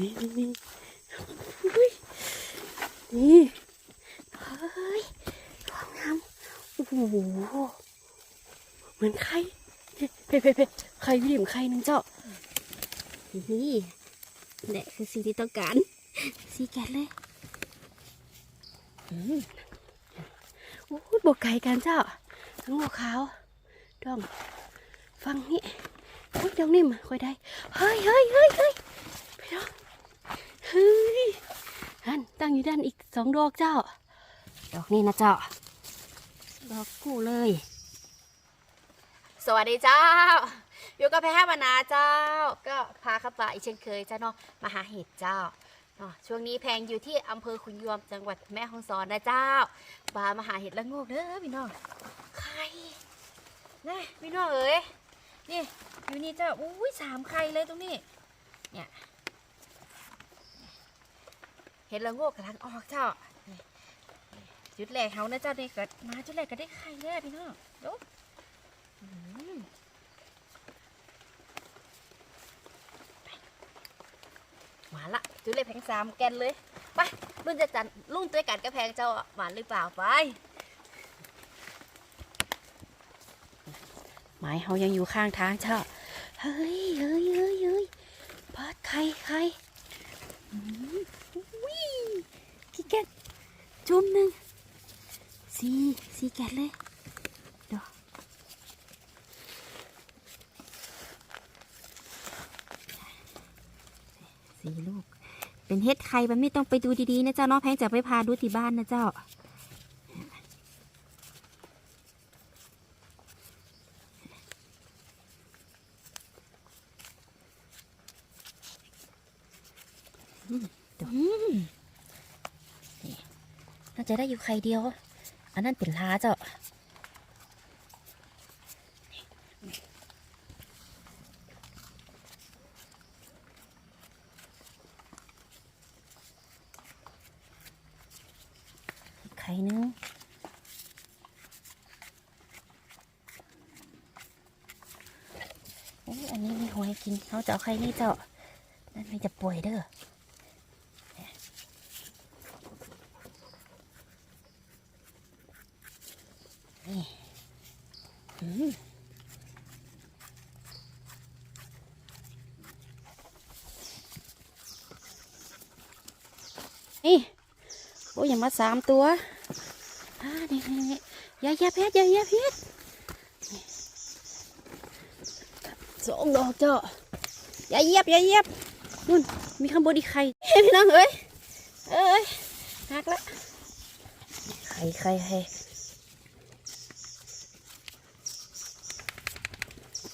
นี่นี่นี่นี่เฮ้ยความงามโอ้โหเหมือนไข่เพ่เพ่เพ่ไข่วิ่งไข่หนึงเจ้านี่แหละคือสิ่งที่ต้องการสีแกะเลยโอ้ยบกไก่กันเจ้าทั้งหัวขาวดองฟังนี่โอ้ยดองนิ่มค่อยได้ เฮ้ยเฮ้ยเฮ้ยเฮ้ยไปดองเฮ้ยฮัน ตั้งอยู่ด้านอีกสองดอกเจ้า ดอกนี่นะเจ้า ดอกกู้เลย สวัสดีเจ้า อยู่กับแพรวนาเจ้า ก็พาข้าป่าอีกเช่นเคยเจ้าเนาะมาหาเห็ดเจ้าช่วงนี้แพงอยู่ที่อำเภอขุนยวมจังหวัดแม่ฮ่องสอนนะเจ้าบามาหาเห็ดละโงกเด้อพี่น้องไข่นะพี่น้องเอ๋ยนี่อยู่นี่เจ้าอุ้ยสามไข่เลยตรงนี้เนี่ย เห็ดละโงกกำลังออกเจ้าจุดแรกเขานะเจ้านี่ก็มาจุดแรกก็ได้ไข่แล้วพี่น้องดูอืมาละจุเลยแพงสามแกนเลยไปรุ่นจะจันรุ่นตัวกันก็แพงเจ้าหวานหรือเปล่าไปไม้เขายังอยู่ข้างทางเจ้าเฮ้ยเฮ้ยเฮ้ยเฮ้ยเปิดไข่ไข่ วิ่งกี่แกะจุ่มหนึ่งสีสีแกะเลยเดี๋ยวสีลูก เป็นเฮ็ดไข่มันไม่ต้องไปดูดีๆนะเจ้าเนาะแพงจะไปพาดูที่บ้านนะเจ้า น่าจะได้อยู่ไข่เดียว อันนั้นเป็นล้าเจ้าไข่นึงอันนี้มีหอยกินเขาจะเอาไข่นี่เจ้านั่นไม่จะป่วยเด้อ นี่นี่โอ้ยอย่ามาสามตัวอ่านี่นี่ยายาเพชรยายาเพชรสองดอกเจ้าย่าเยียบย่าเยียบนู่นมีข้างบนอีกไข่พี่น้องเอ้ยเอ้ยหักละไข่ไข่ไข่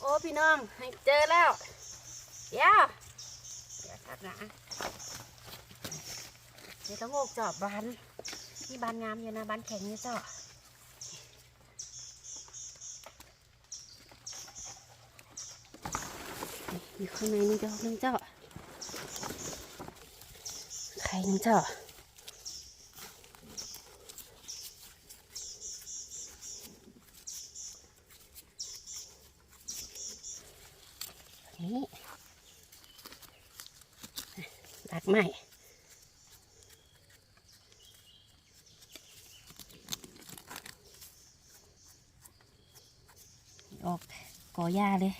โอ้ พี่น้องให้เจอแล้วเดี๋ยวเดี๋ยวครับนะเดี๋ยวต้องโงกจาะบานนี่บานงามอยู่นะบานแข็งเนี่เจาะอยู่ข้างในนี่ดอกหนึงเจ้าไข่นึงเจ้านี่ดักใหม่ออกกอ หญ้าเลย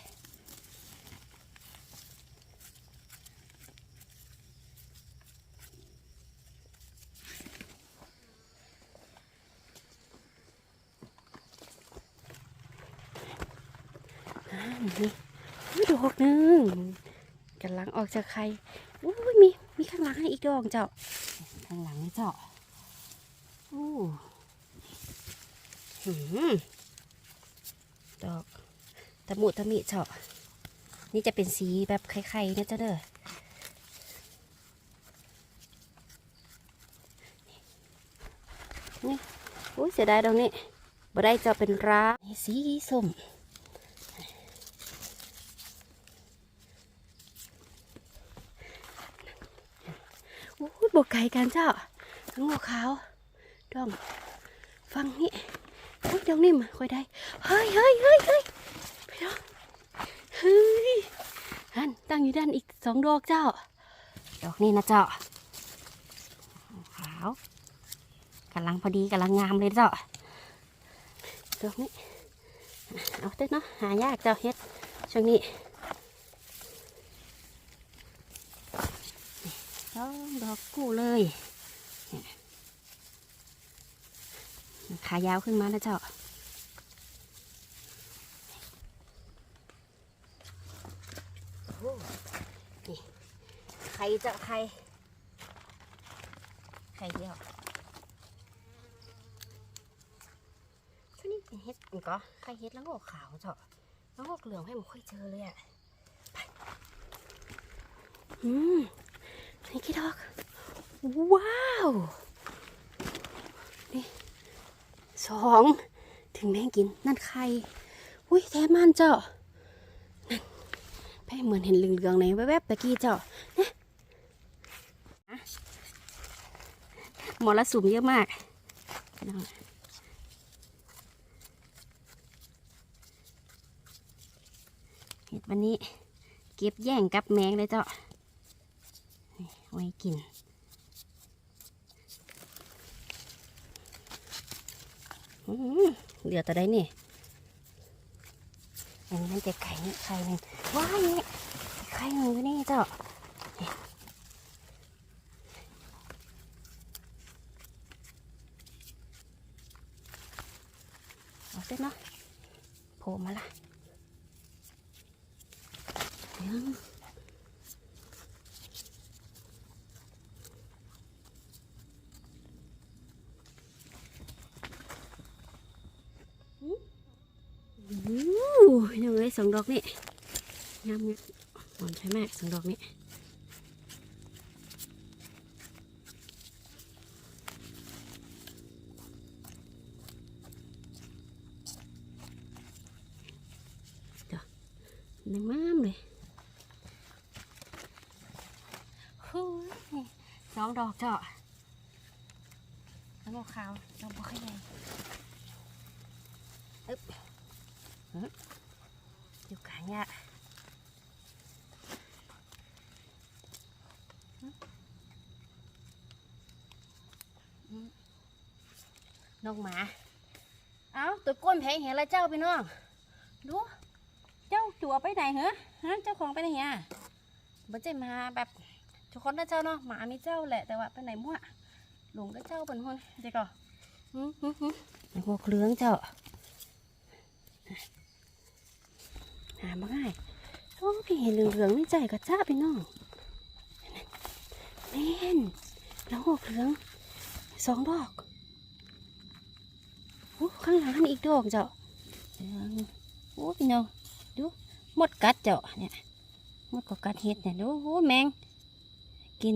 อ่านี่อุ้ยดอกหนึ่งกำลังออกจากไข่อุ้ยมี มีข้างหลังให้อีกดอกเจ้า ข้างหลังนี่เจ้าอู้หืมดอก ตะมุตะมิเจ้านี่จะเป็นสีแบบไข่ๆนะเจ้าเด้อนี่อุ้ยเสียดายดอกนี้บ่ได้จะเป็นร้าสีส้มโอ้ยบกไก่กันเจ้าทั้งหัวขาวดองฟังนี่โอ้ยดองนิ่มค่อยได้ เฮ้ยเฮ้ยเฮ้ยเฮ้ย องเฮ้ยฮันตั้งอยู่ด้านอีกสองดอกเจ้า ดอกนี้นะเจ้าขาวกำลังพอดีกำลังงามเลยเจ้าดอกนี้เอาเต้นเนาะหายากเจ้าเฮ็ดช่วงนี้สองดอกกู้เลยขายาวขึ้นมาแล้วเจ้า ใครจ้าใครใครเดียวช่วงนี้เป็นเฮ็ดอันก็ใครเฮ็ดแล้วงอกขาวเจ้าแล้วงอกเหลืองให้มันค่อยเจอเลยอะไปอืมนี่กี่ดอก ว้าว นี่สอง ถึงแม่งกิน นั่นใครอุ้ยแท้มันเจ้า เหมือนเห็นเหลืองๆในแวบๆตะกี้เจ้าเนี่ยอะสุมเยอะมากเห็ดวันนี้ เก็บแย่งกับแมงเลยเจ้าไว้กินเหลือแต่ได้นี่ อันนี้มันจะไข่นี่ไข่หนึ่งว้ายนี่ไข่หนึ่งอยู่นี่เจ้าเอาเส้นเนาะโผล่มาละยังอู้ยังเลย สองดอกนี่งามงามหอมใช่ไหมสองดอกนี่เดี๋ยวยังงามเลยฮู้ยสองดอกเจ้าแล้วก็ขาวดอกบัวขยายอึ๊บอึ๊บอยู่กลาง เนี่ยน้องหมา เอ้าตัวก้นแพงเห็นแล้วเจ้าพี่น้อง ดู เจ้าจั่วไปไหนเหรอฮะเจ้าของไปไหนอะมันจะมาแบบทุกคนนะเจ้าเนาะ หมามีเจ้าแหละ แต่ว่าไปไหนมั่วหลงก็เจ้าเป็นคนเจ๊ก่อหืมหืมหืมพวกเลืองเจ้าหามาง่ายโอ้พี่เห็นเหลืองๆนี่ใจกับจ้าพี่น้องแม่นแล้วหกเหลืองสองดอกโอ้ข้างหลังอีกดอกเจ้าเหลืองโอ้พี่น้องหมดกัดเจ้าเนี่ยหมดก็กัดเห็ดเนี่ยดูโอ้แมงกิน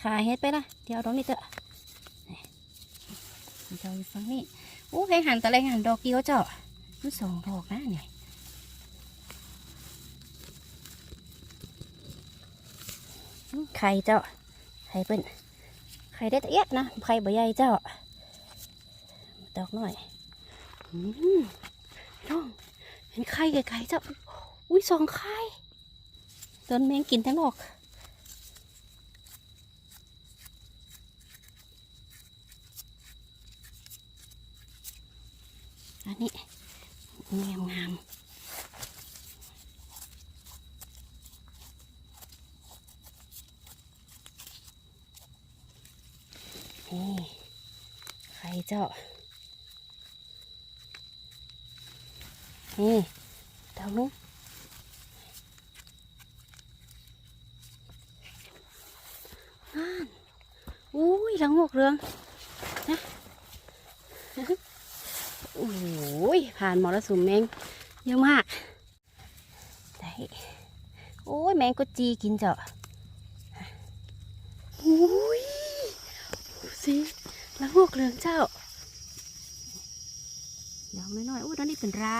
ขาเห็ดไปละเดี๋ยวเอาดอกนี้เถอะเจ้าอยู่ฝั่งนี้โอ้แพงหันแต่แรงหันดอกเดียวเจ้ามันสองดอกนะเนี่ยอืม ไข่เจ้า ไข่เป็นไข่ได้ตะเอียดนะ ไข่ใบใหญ่เจ้า ดอกหน่อยน้อง เห็นไข่ไก่ๆเจ้า อุ้ยสองไข่โดนแมงกินทั้งหมดอันนี้งามงาม นี่ไข่เจ้านี่เดาวนุ้งอุ้ยละงกเรืองนะโอ้ยผ่านมรสุมแมงเยอะมากได้โอ้ยแมงก็จีกินเจาะอุ้ย สิละงกเรืองเจ้าเดี๋ยวไม่น้อยๆอุ้ยตอนนี้เป็นรา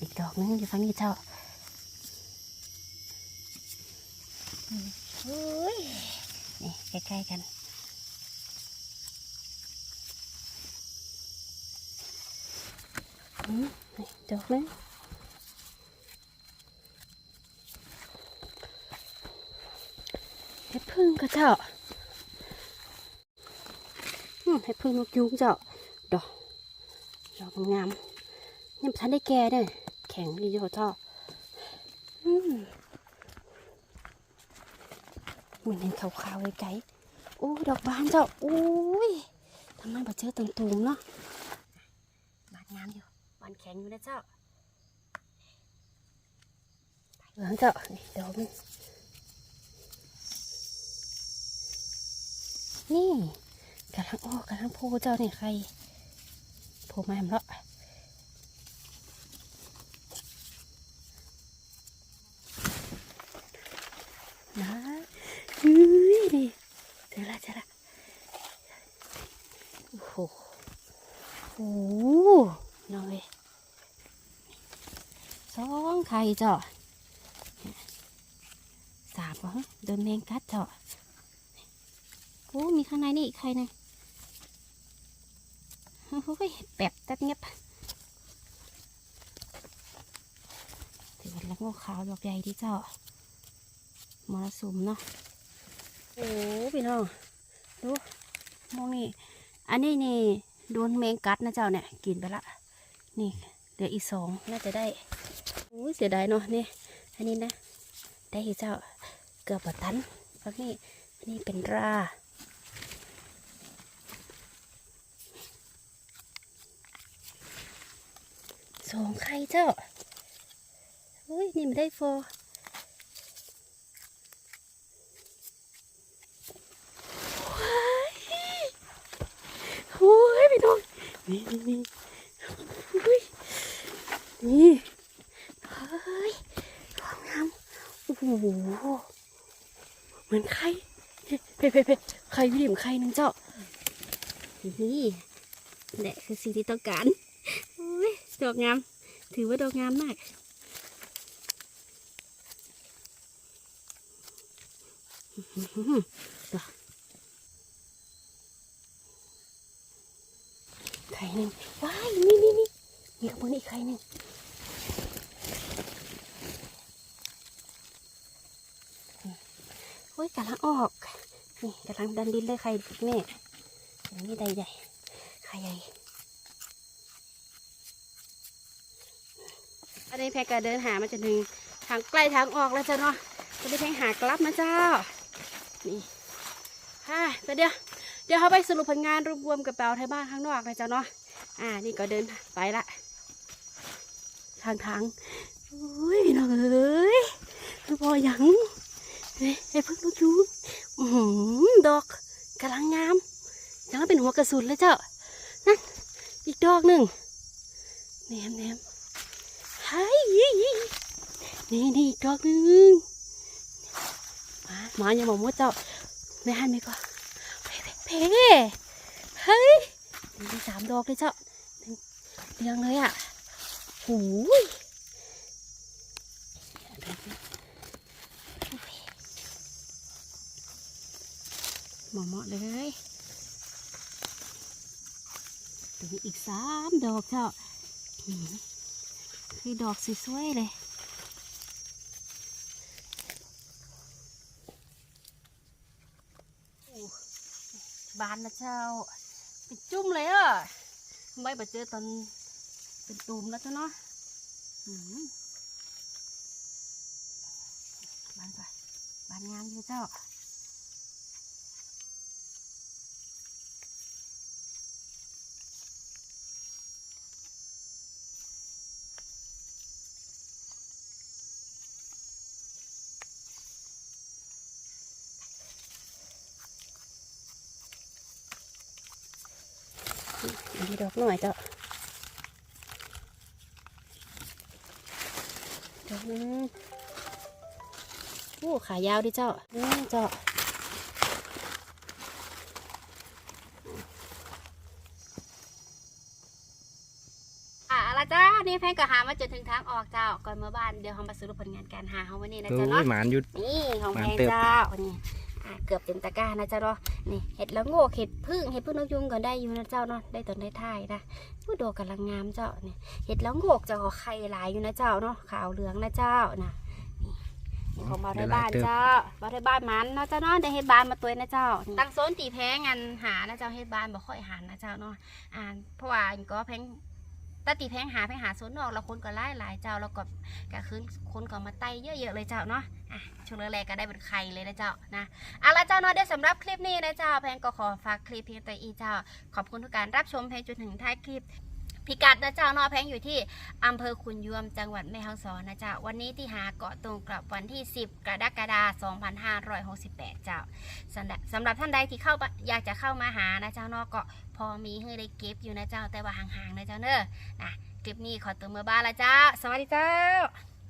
อีกดอกนึงอยู่ฝั่งนี้เจ้าเฮ้ยนี่ใกล้ๆกันนอืมนี่ดอกนึงเห็ด พึ่งก็เจ้าอืมเห็ดพึ่งนกยุงเจ้า ดอกดอกงามยังทันได้แก่เด้อแข็งดีเจ้าเจ้าเหมือนเห็นขาวๆไกลๆโอ้ดอกบานเจ้าโอ้ยทำไมบ่เจอตุ่มๆเนาะบานงามอยู่บานแข็งอยู่นะเจ้าเหลืองเจ้านี่ดอกนึ นี่กำลังออกกำลังโพเจ้าเนี่ยใครโผล่มาแหมละนะเฮ้ยนี่เจอละเจอละโอ้โหโอ้โหน้อยสองไข่เจ้าสามเหรอโดนแมงกัดเจ้า อ้มีข้างในนี่อีกไข่หนึงโอ้ยแบบตัดเงียบถือว่าละโงกขาวดอกใหญ่ดีเจ้ามรสุมเนาะโอ้พี่น้องดูมองนี่อันนี้นี่โดนแมงกัดนะเจ้าเนี่ยกินไปละนี่เหลืออีกสองน่าจะได้โอ้ยเสียดายเนาะนี่อันนี้นะ ได้อีกเจ้าเกือบตันฟักนี่อันนี้เป็นรา สองไข่เจ้าเฮ้ยนี่มันได้โฟว้ายโอ้ยพี่น้องนี่นี่นี่เฮ้ยนี่เฮ้ยความงามโอ้โหเหมือนไข่เพ่เพ่เพ่ไข่พี่ดิมไข่หนึ่งเจ้านี่แหละคือสิ่งที่ต้องการ ดอกงาม ถือว่าดอกงามมาก ไข่หนึ่งว้าย นี่นี่นี่มีขบวนอีกไข่หนึ่งโอ้ยกำลังออก นี่กำลังดันดินเลยไข่แม่นนี้ได้ใหญ่ ไข่ใหญ่ นี้แพรก็เดินหามาจนถึงทางใกล้ทางออกแล้วจ้ะเนาะจะไปแทงหากลับนะเจ้า นี่ฮ่าแต่เดี๋ยวเดี๋ยวเขาไปสรุปผลงานรวบรวมกระเป๋าไทยบ้านข้างนอกนะเจ้าเนาะ อ่า นี่ก็เดินไปละ ทางทางอุ้ยน้องเอ้ยคือพอยังไอ้เพิ่งรู้จูอือหือดอกกำลังงามยังเป็นหัวกระสุนเลยเจ้า นั่น อีกดอกหนึ่งแหนมแหนม ฮ้ยนี่นี่อีกดอกหนึ่งมาหมาอย่าบอกว่าเจ้าไม่หันไม่ก่อนเพ่เพ่เฮ้ยมีสามดอกเลยเจ้าเรียงเลยอะหูยหมาะเหมาะเลยถึงอีกสามดอกเจ้า คือดอกสวยๆเลยบานนะเจ้า เป็นจุ่มเลยอะไม่ไปเจอตอนเป็นตูมแล้วจ้ะเนาะอืมบานไปบานงามอยู่เจ้า อันนี้ดอกหน่อยเจ้าดอกนึงโอ้ขายาวดิเจ้านี่เจ้าอะละจ้า นี่แพงก็หามาจนถึงทางออกเจ้า ก่อนเมื่อบ้านเดี๋ยวเรามาสรุปผลงานการหาเขาวันนี้นะโอ้จ๊ะเนาะยหมานหยุดนี่ของแพงมาเติบเจ้านี่อะเกือบเต็มตะกร้านะจ๊ะเนาะ นี่เห็ดละโงกเห็ดพึ่งเห็ดพึ่งนกยุงก็ได้อยู่นะเจ้าเนาะได้ตอนได้ท่ายนะผู้โดกำลังงามเจ้าเนี่ยเห็ดละโงกจะขอไข่หลายอยู่นะเจ้าเนาะขาวเหลืองนะเจ้านะของบาไทยบ้านเจ้าบาไทยบ้านมันเนาะเจ้าเนาะได้เห็ดบานมาตัวนะเจ้า ตั้งโซนตีแพงงันหานะเจ้าเห็ดบานบ่ค่อยหานนะเจ้าเนาะอ่าเพราะว่าอันก็แพง ตตีแพงหาแพงหาโซนนอกเราคนก็ไล่หลายเจ้าเราก็กะคืนคนก็มาไต่เยอะๆเลยเจ้าเนาะอะช่วงแรกๆก็ได้เป็นไข่เลยนะเจ้านะเอาละเจ้าเนาะเดี๋ยวสำหรับคลิปนี้นะเจ้าแพงก็ขอฝากคลิปเพียงแต่อีเจ้า ขอบคุณทุกการรับชมเพลงจนถึงท้ายคลิป พิกัดนะเจ้าเนาะแพงอยู่ที่อำเภอขุนยวมจังหวัดแม่ฮ่องสอนนะเจ้าวันนี้ที่หาเกาะตรงกับวันที่ 10 กรกฎาคม2568 เจ้าสำหรับสำหรับท่านใดที่เข้ามาอยากจะเข้ามาหานะเจ้าเนาะก็พอมีให้ได้เก็บอยู่นะเจ้าแต่ว่าห่างๆนะเจ้าเนอะนะคลิปนี้ขอตัวเมื่อบ้านละเจ้า สวัสดีเจ้า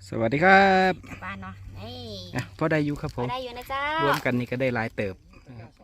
สวัสดีครับกลับบ้านเนาะนี่อะพอได้อยู่ครับผพอมได้อยู่นะเจ้ารวมกันนี่ก็ได้หลายเติบสองใบด้วย